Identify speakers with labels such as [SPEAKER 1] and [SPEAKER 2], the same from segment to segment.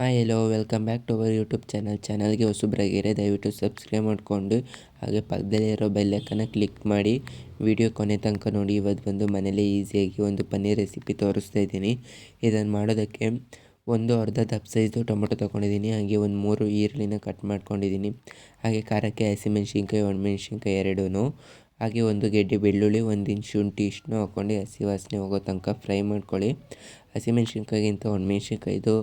[SPEAKER 1] Hi hello welcome back to our YouTube channel ಚಾನಲ್ಗೆ ಹೊಸಬ್ರಾಗಿರೆ ದಯವಿಟ್ಟು ಸಬ್ಸ್ಕ್ರೈಬ್ ಮಾಡಿಕೊಂಡು, ಹಾಗೆ ಪಕ್ಕದಲ್ಲಿರೋ ಬೆಲ್ಲೈಕನ್ನ ಕ್ಲಿಕ್ ಮಾಡಿ ವಿಡಿಯೋ ಕೊನೆ ತನಕ ನೋಡಿ. ಇವತ್ತು ಬಂದು ಮನೇಲಿ ಈಸಿಯಾಗಿ ಒಂದು ಪನ್ನೀರ್ ರೆಸಿಪಿ ತೋರಿಸ್ತಾ ಇದ್ದೀನಿ. ಇದನ್ನು ಮಾಡೋದಕ್ಕೆ ಒಂದು ಅರ್ಧ ದಪ್ಪ ಸೈಜು ಟೊಮೊಟೊ ತೊಗೊಂಡಿದ್ದೀನಿ. ಹಾಗೆ ಒಂದು ಮೂರು ಈರುಳ್ಳಿನ ಕಟ್ ಮಾಡ್ಕೊಂಡಿದ್ದೀನಿ. ಹಾಗೆ ಖಾರಕ್ಕೆ ಹಸಿಮೆಣ್ಸಿನ್ಕಾಯಿ, ಒಣಮೆಣ್ಸಿನ್ಕಾಯಿ ಎರಡೂ ಹಾಗೆ ಒಂದು ಗೆಡ್ಡೆ ಬೆಳ್ಳುಳ್ಳಿ ಒಂದಿನ ಶುಂಠಿ ಇಷ್ಟನ್ನು ಹಾಕ್ಕೊಂಡು ಹಸಿ ವಾಸನೆ ಹೋಗೋ ತನಕ ಫ್ರೈ ಮಾಡ್ಕೊಳ್ಳಿ. ಹಸಿಮೆಣ್ಸಿನ್ಕಾಯಿಗಿಂತ ಒಣಮೆಣ್ಸಿನ್ಕಾಯಿದು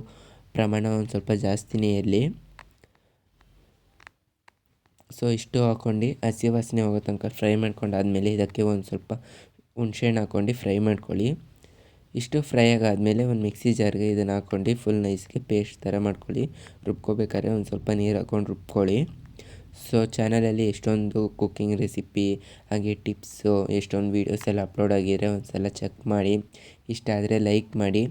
[SPEAKER 1] ಪ್ರಮಾಣ ಒಂದು ಸ್ವಲ್ಪ ಜಾಸ್ತಿನೇ ಇರಲಿ. ಸೊ ಇಷ್ಟು ಹಾಕ್ಕೊಂಡು ಹಸಿ ವಾಸನೆ ಹೋಗೋ ತನಕ ಫ್ರೈ ಮಾಡ್ಕೊಂಡಾದಮೇಲೆ ಇದಕ್ಕೆ ಒಂದು ಸ್ವಲ್ಪ ಹುಣ್ಸೆಹಣ್ಣು ಹಾಕ್ಕೊಂಡು ಫ್ರೈ ಮಾಡ್ಕೊಳ್ಳಿ. ಇಷ್ಟು ಫ್ರೈ ಆಗಾದಮೇಲೆ ಒಂದು ಮಿಕ್ಸಿ ಜಾರ್ಗೆ ಇದನ್ನು ಹಾಕ್ಕೊಂಡು ಫುಲ್ ನೈಸ್ಗೆ ಪೇಸ್ಟ್ ಥರ ಮಾಡ್ಕೊಳ್ಳಿ. ರುಬ್ಕೋಬೇಕಾದ್ರೆ ಒಂದು ಸ್ವಲ್ಪ ನೀರು ಹಾಕ್ಕೊಂಡು ರುಬ್ಕೊಳ್ಳಿ. ಸೊ ಚಾನಲಲ್ಲಿ ಎಷ್ಟೊಂದು ಕುಕ್ಕಿಂಗ್ ರೆಸಿಪಿ ಹಾಗೆ ಟಿಪ್ಸು ಎಷ್ಟೊಂದು ವೀಡಿಯೋಸ್ ಎಲ್ಲ ಅಪ್ಲೋಡ್ ಆಗಿದ್ರೆ ಒಂದು ಸಲ ಚೆಕ್ ಮಾಡಿ. ಇಷ್ಟ ಆದರೆ ಲೈಕ್ ಮಾಡಿ.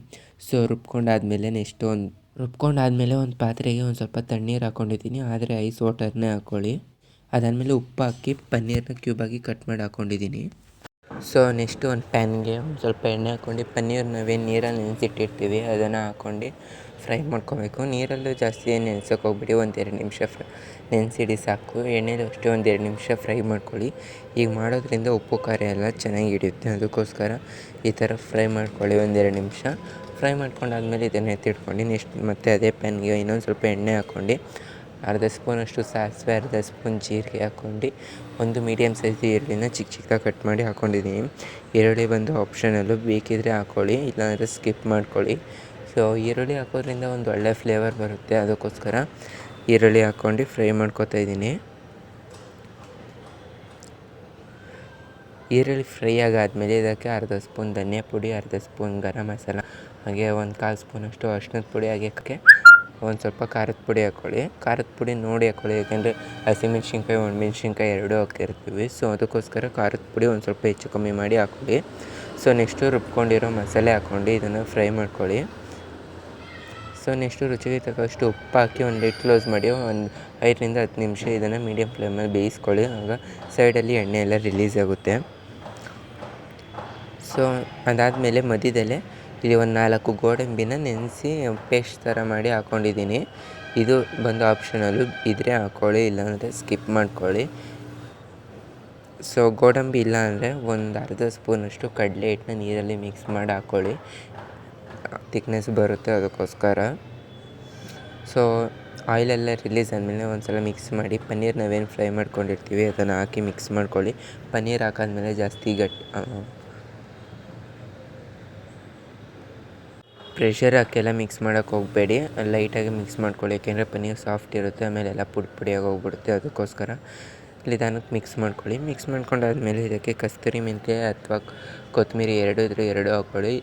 [SPEAKER 1] ಸೊ ರುಬ್ಕೊಂಡಾದ್ಮೇಲೆ ಒಂದು ರುಬ್ಕೊಂಡಾದಮೇಲೆ ಒಂದು ಪಾತ್ರೆಗೆ ಒಂದು ಸ್ವಲ್ಪ ತಣ್ಣೀರು ಹಾಕ್ಕೊಂಡಿದ್ದೀನಿ ಆದರೆ ಐಸ್ ವಾಟರ್ನೇ ಹಾಕ್ಕೊಳ್ಳಿ ಅದಾದಮೇಲೆ ಉಪ್ಪು ಹಾಕಿ ಪನ್ನೀರನ್ನ ಕ್ಯೂಬಾಗಿ ಕಟ್ ಮಾಡಿ ಹಾಕ್ಕೊಂಡಿದ್ದೀನಿ ಸೊ ನೆಕ್ಸ್ಟು ಒಂದು ಪ್ಯಾನ್ಗೆ ಒಂದು ಸ್ವಲ್ಪ ಎಣ್ಣೆ ಹಾಕ್ಕೊಂಡು, ಪನ್ನೀರ್ ನಾವೇ ನೀರಲ್ಲಿ ನೆನೆಸಿಟ್ಟಿರ್ತೀವಿ, ಅದನ್ನು ಹಾಕ್ಕೊಂಡು ಫ್ರೈ ಮಾಡ್ಕೊಬೇಕು. ನೀರಲ್ಲೂ ಜಾಸ್ತಿ ಏನು ನೆನ್ಸೋಕೆ ಹೋಗ್ಬಿಡಿ ಒಂದು ಎರಡು ನಿಮಿಷ ಫ್ರ, ನೆನೆಸಿಡಿ ಸಾಕು. ಎಣ್ಣೆಲೂ ಅಷ್ಟೇ ಒಂದು ಎರಡು ನಿಮಿಷ ಫ್ರೈ ಮಾಡ್ಕೊಳ್ಳಿ. ಈಗ ಮಾಡೋದ್ರಿಂದ ಉಪ್ಪು, ಖಾರ ಎಲ್ಲ ಚೆನ್ನಾಗಿ ಹಿಡಿಯುತ್ತೆ. ಅದಕ್ಕೋಸ್ಕರ ಈ ಥರ ಫ್ರೈ ಮಾಡ್ಕೊಳ್ಳಿ ಒಂದೆರಡು ನಿಮಿಷ. ಫ್ರೈ ಮಾಡ್ಕೊಂಡಾದ್ಮೇಲೆ ಇದನ್ನು ಎತ್ತಿಟ್ಕೊಂಡು, ನೆಕ್ಸ್ಟ್ ಮತ್ತೆ ಅದೇ ಪ್ಯಾನ್ಗೆ ಇನ್ನೊಂದು ಸ್ವಲ್ಪ ಎಣ್ಣೆ ಹಾಕ್ಕೊಂಡು ಅರ್ಧ ಸ್ಪೂನಷ್ಟು ಸಾಸಿವೆ ಅರ್ಧ ಸ್ಪೂನ್ ಜೀರಿಗೆ ಹಾಕ್ಕೊಂಡು ಒಂದು ಮೀಡಿಯಮ್ ಸೈಜ್ ಈರುಳ್ಳಿನ ಚಿಕ್ಕ ಚಿಕ್ಕ ಕಟ್ ಮಾಡಿ ಹಾಕ್ಕೊಂಡಿದ್ದೀನಿ ಈರುಳ್ಳಿ ಬಂದು ಆಪ್ಷನಲ್ಲು ಬೇಕಿದ್ದರೆ ಹಾಕ್ಕೊಳ್ಳಿ ಇಲ್ಲಾಂದರೆ ಸ್ಕಿಪ್ ಮಾಡ್ಕೊಳ್ಳಿ. ಸೊ ಈರುಳ್ಳಿ ಹಾಕೋದ್ರಿಂದ ಒಂದು ಒಳ್ಳೆ ಫ್ಲೇವರ್ ಬರುತ್ತೆ. ಅದಕ್ಕೋಸ್ಕರ ಈರುಳ್ಳಿ ಹಾಕ್ಕೊಂಡು ಫ್ರೈ ಮಾಡ್ಕೊತಾ ಇದ್ದೀನಿ. ಈರುಳ್ಳಿ ಫ್ರೈ ಆಗಾದಮೇಲೆ ಇದಕ್ಕೆ ಅರ್ಧ ಸ್ಪೂನ್ ಧನಿಯಾ ಪುಡಿ ಅರ್ಧ ಸ್ಪೂನ್ ಗರಂ ಮಸಾಲ, ಹಾಗೆ ಒಂದು ಕಾಲು ಸ್ಪೂನಷ್ಟು ಅರ್ಶಿನದ ಪುಡಿ ಹಾಗೆ ಒಂದು ಸ್ವಲ್ಪ ಖಾರದ ಪುಡಿ ಹಾಕ್ಕೊಳ್ಳಿ ಖಾರದ ಪುಡಿ ನೋಡಿ ಹಾಕ್ಕೊಳ್ಳಿ ಯಾಕೆಂದರೆ ಹಸಿಮೆಣ್ಸಿನ್ಕಾಯಿ ಒಣಮೆಣ್ಸಿನ್ಕಾಯಿ ಎರಡೂ ಹಾಕಿರ್ತೀವಿ. ಸೊ ಅದಕ್ಕೋಸ್ಕರ ಖಾರದ ಪುಡಿ ಒಂದು ಸ್ವಲ್ಪ ಹೆಚ್ಚು ಕಮ್ಮಿ ಮಾಡಿ ಹಾಕ್ಕೊಳ್ಳಿ ಸೊ ನೆಕ್ಸ್ಟು ರುಬ್ಕೊಂಡಿರೋ ಮಸಾಲೆ ಹಾಕ್ಕೊಂಡು ಇದನ್ನು ಫ್ರೈ ಮಾಡ್ಕೊಳ್ಳಿ. ಸೊ ನೆಕ್ಸ್ಟು ರುಚಿಗೆ ತಕ್ಕಷ್ಟು ಉಪ್ಪು ಹಾಕಿ ಒಂದು ಲಿಡ್ ಕ್ಲೋಸ್ ಮಾಡಿ ಒಂದು ಐದರಿಂದ ಹತ್ತು ನಿಮಿಷ ಇದನ್ನು ಮೀಡಿಯಮ್ ಫ್ಲೇಮಲ್ಲಿ ಬೇಯಿಸ್ಕೊಳ್ಳಿ. ಆಗ ಸೈಡಲ್ಲಿ ಎಣ್ಣೆ ಎಲ್ಲ ರಿಲೀಸ್ ಆಗುತ್ತೆ. ಸೊ ಅದಾದಮೇಲೆ ಮಧ್ಯದಲ್ಲೇ ಇಲ್ಲಿ ಒಂದು ನಾಲ್ಕು ಗೋಡಂಬಿನ ನೆನೆಸಿ ಪೇಸ್ಟ್ ಥರ ಮಾಡಿ ಹಾಕ್ಕೊಂಡಿದ್ದೀನಿ ಇದು ಬಂದು ಆಪ್ಷನಲ್ಲು ಇದ್ದರೆ ಹಾಕ್ಕೊಳ್ಳಿ ಇಲ್ಲಾಂದರೆ ಸ್ಕಿಪ್ ಮಾಡ್ಕೊಳ್ಳಿ. ಸೊ, ಗೋಡಂಬಿ ಇಲ್ಲ ಅಂದರೆ ಒಂದು ಅರ್ಧ ಸ್ಪೂನಷ್ಟು ಕಡಲೆ ಹಿಟ್ಟನ್ನ ನೀರಲ್ಲಿ ಮಿಕ್ಸ್ ಮಾಡಿ ಹಾಕ್ಕೊಳ್ಳಿ ತಿಕ್ನೆಸ್ ಬರುತ್ತೆ ಅದಕ್ಕೋಸ್ಕರ. ಸೊ, ಆಯಿಲೆಲ್ಲ ರಿಲೀಸ್ ಆದಮೇಲೆ ಒಂದು ಸಲ ಮಿಕ್ಸ್ ಮಾಡಿ ಪನ್ನೀರ್ ನಾವೇನು ಫ್ರೈ ಮಾಡ್ಕೊಂಡಿರ್ತೀವಿ ಅದನ್ನು ಹಾಕಿ ಮಿಕ್ಸ್ ಮಾಡ್ಕೊಳ್ಳಿ. ಪನ್ನೀರ್ ಹಾಕಾದ್ಮೇಲೆ ಜಾಸ್ತಿ ಗಟ್ಟಿ ಪ್ರೆಷರ್ ಹಾಕೆಲ್ಲ ಮಿಕ್ಸ್ ಮಾಡೋಕ್ಕೆ ಹೋಗಬೇಡಿ. ಲೈಟಾಗಿ ಮಿಕ್ಸ್ ಮಾಡ್ಕೊಳ್ಳಿ. ಯಾಕೆಂದರೆ ಪನ್ನೀರ್ ಸಾಫ್ಟ್ ಇರುತ್ತೆ ಆಮೇಲೆ ಎಲ್ಲ ಪುಡಿ ಪುಡಿಯಾಗಿ ಹೋಗ್ಬಿಡುತ್ತೆ ಅದಕ್ಕೋಸ್ಕರ. ನಿಧಾನಕ್ಕೆ ಮಿಕ್ಸ್ ಮಾಡ್ಕೊಳ್ಳಿ. ಮಿಕ್ಸ್ ಮಾಡ್ಕೊಂಡಾದ್ಮೇಲೆ ಇದಕ್ಕೆ ಕಸ್ತೂರಿ ಮೆಂತ್ಯ ಅಥವಾ ಕೊತ್ತಂಬರಿ ಎರಡು ಇದ್ದರೆ ಎರಡು ಹಾಕ್ಕೊಳ್ಳಿ.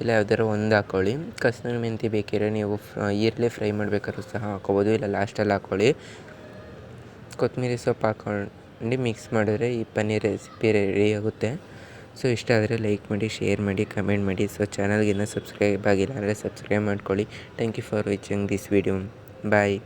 [SPEAKER 1] ಇಲ್ಲ ಯಾವ್ದಾರು ಒಂದು ಹಾಕ್ಕೊಳ್ಳಿ. ಕಸ್ತೂರಿ ಮೆಂತ್ಯ ಬೇಕಿದ್ರೆ ನೀವು ಈರುಳ್ಳಿ ಫ್ರೈ ಮಾಡಬೇಕಾದ್ರೂ ಸಹ ಹಾಕ್ಕೊಬೋದು. ಇಲ್ಲ ಲಾಸ್ಟಲ್ಲಿ ಹಾಕ್ಕೊಳ್ಳಿ. ಕೊತ್ತಂಬರಿ ಸೊಪ್ಪು ಹಾಕ್ಕೊಂಡು ಮಿಕ್ಸ್ ಮಾಡಿದ್ರೆ ಈ ಪನ್ನೀರ್ ರೆಸಿಪಿ ರೆಡಿ ಆಗುತ್ತೆ. ಸೊ ಇಷ್ಟ ಆದರೆ ಲೈಕ್ ಮಾಡಿ, ಶೇರ್ ಮಾಡಿ, ಕಮೆಂಟ್ ಮಾಡಿ. ಸೊ ಚಾನಲ್ಗೆ ಸಬ್ಸ್ಕ್ರೈಬ್ ಆಗಿಲ್ಲ ಅಂದರೆ ಸಬ್ಸ್ಕ್ರೈಬ್ ಮಾಡ್ಕೊಳ್ಳಿ. Thank you for watching this video. Bye.